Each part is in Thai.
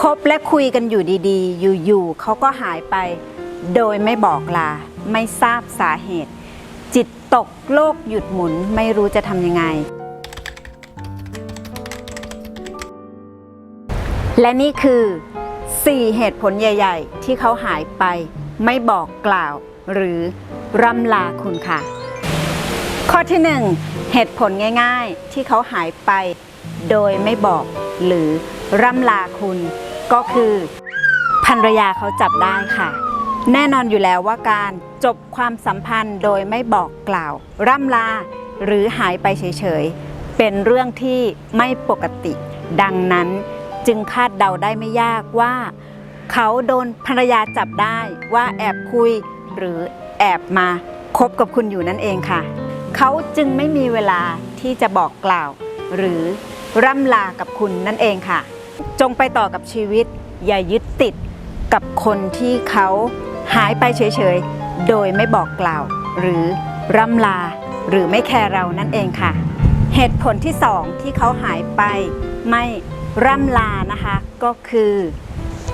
คบและคุยกันอยู่ดีๆ อยู่ๆเขาก็หายไป โดยไม่บอกลา ไม่ทราบสาเหตุ จิตตกโลกหยุดหมุนไม่รู้จะทำยังไง และนี่คือ 4 เหตุผลใหญ่ ๆ ที่เขาหายไป ไม่บอกกล่าว หรือร่ำลาคุณค่ะ ข้อที่ 1 เหตุผลง่าย ๆ ที่เขาหายไป โดยไม่บอกหรือร่ำลาคุณ ก็คือภรรยาเขาจับได้ค่ะ แน่นอนอยู่แล้วว่าการจบความสัมพันธ์โดยไม่บอกกล่าว ร่ำลาหรือหายไปเฉยๆ เป็นเรื่องที่ไม่ปกติ ดังนั้นจึงคาดเดาได้ไม่ยากว่า เขาโดนภรรยาจับได้ว่าแอบคุยหรือแอบมาคบกับคุณอยู่นั่นเองค่ะ เขาจึงไม่มีเวลาที่จะบอกกล่าว หรือร่ำลากับคุณนั่นเองค่ะ จงไปต่อกับชีวิต อย่ายึดติดกับคนที่เขาหายไปเฉยๆ โดยไม่บอกกล่าว หรือร่ำลาหรือไม่แคร์เรานั่นเองค่ะ เหตุผลที่สองที่เขาหายไปไม่ร่ำลานะคะ ก็คือ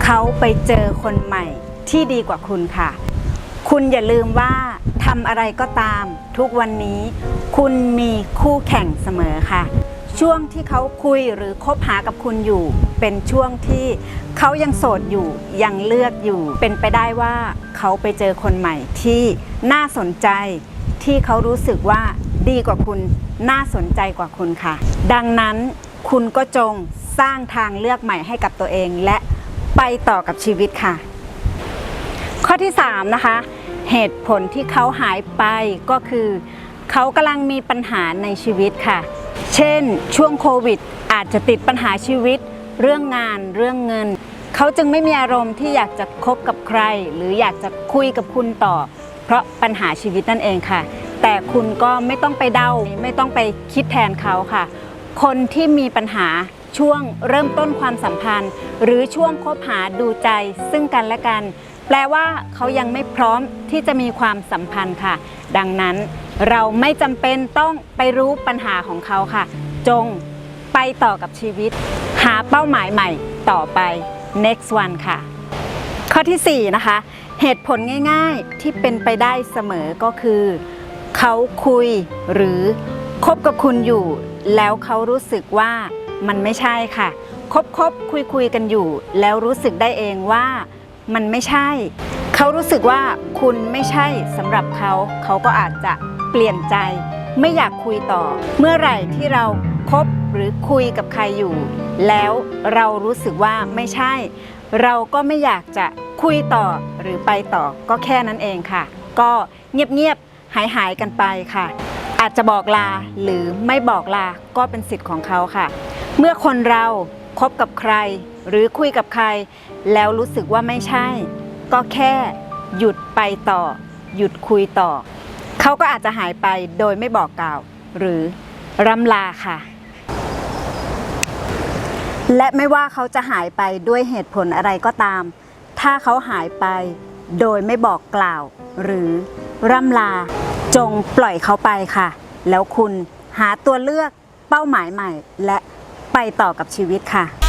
เขาไปเจอคนใหม่ที่ดีกว่าคุณค่ะ คุณอย่าลืมว่าทำอะไรก็ตาม ทุกวันนี้ คุณมีคู่แข่งเสมอค่ะ ช่วงที่เขาคุยหรือคบหากับคุณอยู่ เป็นช่วงที่เขายังโสดอยู่ยังเลือกอยู่ เป็นไปได้ว่าเขาไปเจอคนใหม่ที่น่าสนใจที่เขารู้สึกว่าดีกว่าคุณน่าสนใจกว่าคุณค่ะ ดังนั้นคุณก็จงสร้างทางเลือกใหม่ให้กับตัวเองและไปต่อกับชีวิตค่ะ ข้อที่ 3 นะคะ เหตุผลที่เขาหายไปก็คือ เขากำลังมีปัญหาในชีวิตค่ะ เช่น ช่วงโควิด อาจจะติดปัญหาชีวิต เรื่องงานเรื่องเงิน เขาจึงไม่มีอารมณ์ที่อยากจะคบกับใคร หรืออยากจะคุยกับคุณต่อ เพราะปัญหาชีวิตนั่นเองค่ะ แต่คุณก็ไม่ต้องไปเดาไม่ต้องไปคิดแทนเขาค่ะ คนที่มีปัญหาช่วงเริ่มต้นความสัมพันธ์ หรือช่วงคบหาดูใจซึ่งกันและกัน แปลว่าเขายังไม่พร้อมที่จะมีความสัมพันธ์ค่ะ ดังนั้นเราไม่จำเป็นต้องไปรู้ปัญหาของเขาค่ะ จงไปต่อกับชีวิต หาเป้าหมายใหม่ต่อไป next one ค่ะ ข้อทีสี่4 นะคะ เหตุผลง่าย ๆที่เป็นไปได้เสมอก็คือ เขาคุยหรือคบกับคุณอยู่ แล้วเขารู้สึกว่ามันไม่ใช่ค่ะ คบคบคุยคุยๆกันอยู่ แล้วรู้สึกได้เองว่า มันไม่ใช่ เขารู้สึกว่าคุณไม่ใช่สำหรับเขาเขาก็อาจจะเปลี่ยนใจ ไม่อยากคุยต่อ เมื่อไหร่ที่เราคบหรือคุยกับใครอยู่ แล้วเรารู้สึกว่าไม่ใช่ เราก็ไม่อยากจะคุยต่อหรือไปต่อก็แค่นั้นเองค่ะ ก็เงียบๆหายหายๆกันไปค่ะ อาจจะบอกลาหรือไม่บอกลาก็เป็นสิทธิ์ของเขาค่ะ เมื่อคนเราคบกับใคร หรือคุยกับใคร แล้วรู้สึกว่าไม่ใช่ ก็แค่หยุดไปต่อ หยุดคุยต่อ เขาก็อาจจะหายไปโดยไม่บอกกล่าว หรือรำลาค่ะ และไม่ว่าเขาจะหายไปด้วยเหตุผลอะไรก็ตาม ถ้าเขาหายไปโดยไม่บอกกล่าว หรือร่ำลา จงปล่อยเขาไปค่ะ แล้วคุณหาตัวเลือกเป้าหมายใหม่ และไปต่อกับชีวิตค่ะ